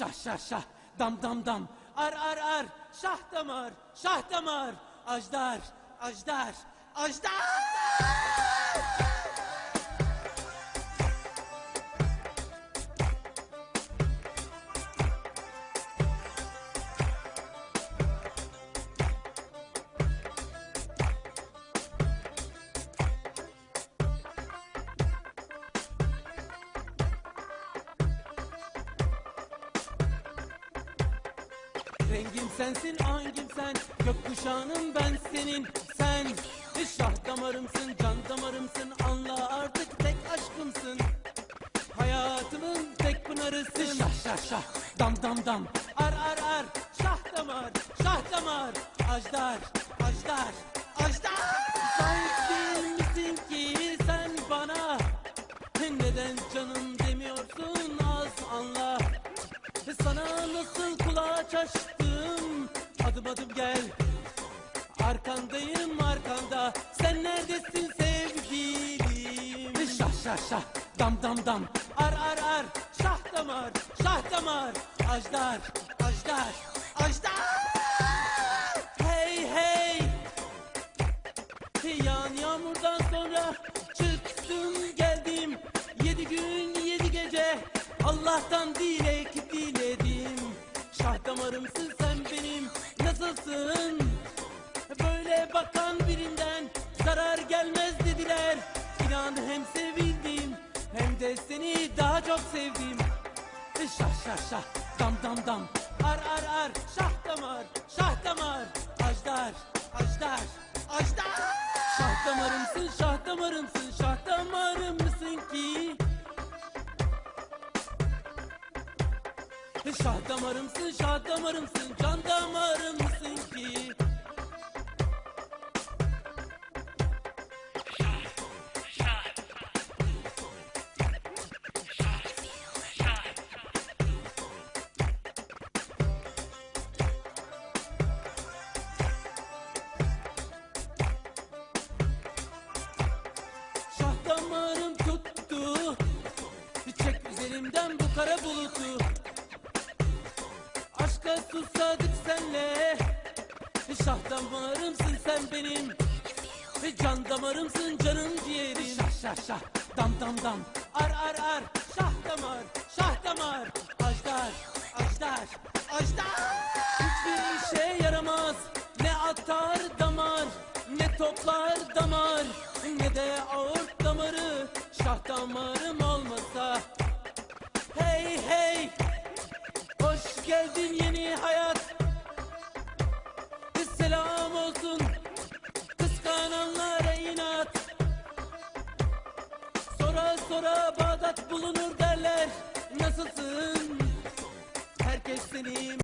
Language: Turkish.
Şah şah şah. Dam dam dam. Ar ar ar. Şah damar şah damar. Ajdar ajdar ajdar Rengim sensin hangim sen? Gökkuşağının ben senin Sen. Şah damarımsın can damarımsın. Anla artık tek aşkımsın. Hayatımın tek pınarısın. Şah şah şah. Dam dam dam. Ar ar ar. Şah damar şah damar. Ajdar ajdar ajdar. Sahip misin ki sen bana? Neden canım demiyorsun? Az anla. Sana nasıl kulaç açtım Adım adım gel. Arkandayım arkanda. Sen neredesin sevgilim? Şah şah şah. Dam dam dam. Ar ar ar. Şah damar şah damar. Ajdar ajdar ajdar. Hey hey. Yağan yağmurdan sonra çıktım geldim. Yedi gün yedi gece. Allah'tan Şah damarımsın sen benim. Nasılsın? Böyle bakan birinden zarar gelmez dediler. İnan hem sevildim hem de seni daha çok sevdim. Şah şah şah dam dam dam. Ar ar ar şah damar şah damar. Ajdar ajdar ajdar. Şah damarımsın şah Şah damarımsın şah damarımsın can damarım mısın ki damarım tuttu. Çek üzerimden bu kara bulutu Aşka susadık senle. Şah damarımsın sen benim. Can damarımsın canım ciğerim. Şah şah şah. Dam dam dam. Ar ar ar. Şah damar şah damar. Ajdar ajdar ajdar. Hiçbir işe yaramaz. Ne atar damar Ne toplar damar. Ne de aort damarı Şah damarım olmasa sonra Bağdat bulunur derler Nasılsın? Herkes seni